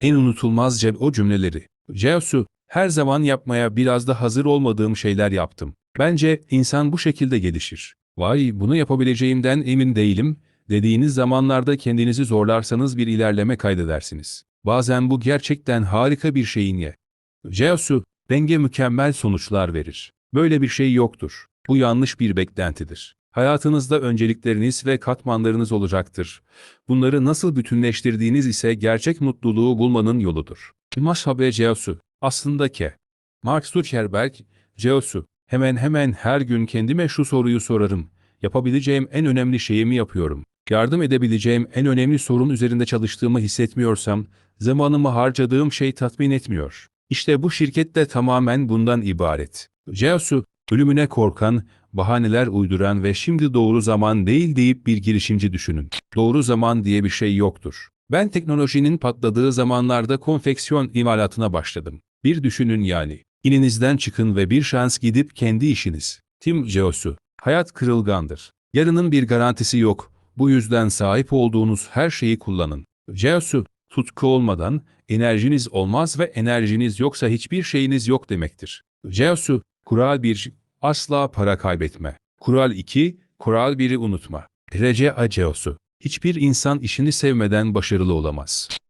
En unutulmazca o cümleleri. Ceosu, her zaman yapmaya biraz da hazır olmadığım şeyler yaptım. Bence insan bu şekilde gelişir. Vay bunu yapabileceğimden emin değilim dediğiniz zamanlarda kendinizi zorlarsanız bir ilerleme kaydedersiniz. Bazen bu gerçekten harika bir şeyin ye. Ceosu, denge mükemmel sonuçlar verir. Böyle bir şey yoktur. Bu yanlış bir beklentidir. Hayatınızda öncelikleriniz ve katmanlarınız olacaktır. Bunları nasıl bütünleştirdiğiniz ise gerçek mutluluğu bulmanın yoludur. Masabe Ceosu, aslında ke. Mark Zuckerberg, Ceosu, hemen hemen her gün kendime şu soruyu sorarım. Yapabileceğim en önemli şeyi mi yapıyorum? Yardım edebileceğim en önemli sorun üzerinde çalıştığımı hissetmiyorsam, zamanımı harcadığım şey tatmin etmiyor. İşte bu şirket de tamamen bundan ibaret. Ceosu, ölümüne korkan, bahaneler uyduran ve şimdi doğru zaman değil deyip bir girişimci düşünün. Doğru zaman diye bir şey yoktur. Ben teknolojinin patladığı zamanlarda konfeksiyon imalatına başladım. Bir düşünün yani. İninizden çıkın ve bir şans gidip kendi işiniz. Tim Ceosu, hayat kırılgandır. Yarının bir garantisi yok. Bu yüzden sahip olduğunuz her şeyi kullanın. Ceosu, tutku olmadan enerjiniz olmaz ve enerjiniz yoksa hiçbir şeyiniz yok demektir. Ceosu, kural 1, asla para kaybetme. Kural 2, kural 1'i unutma. Derece Aceosu, hiçbir insan işini sevmeden başarılı olamaz.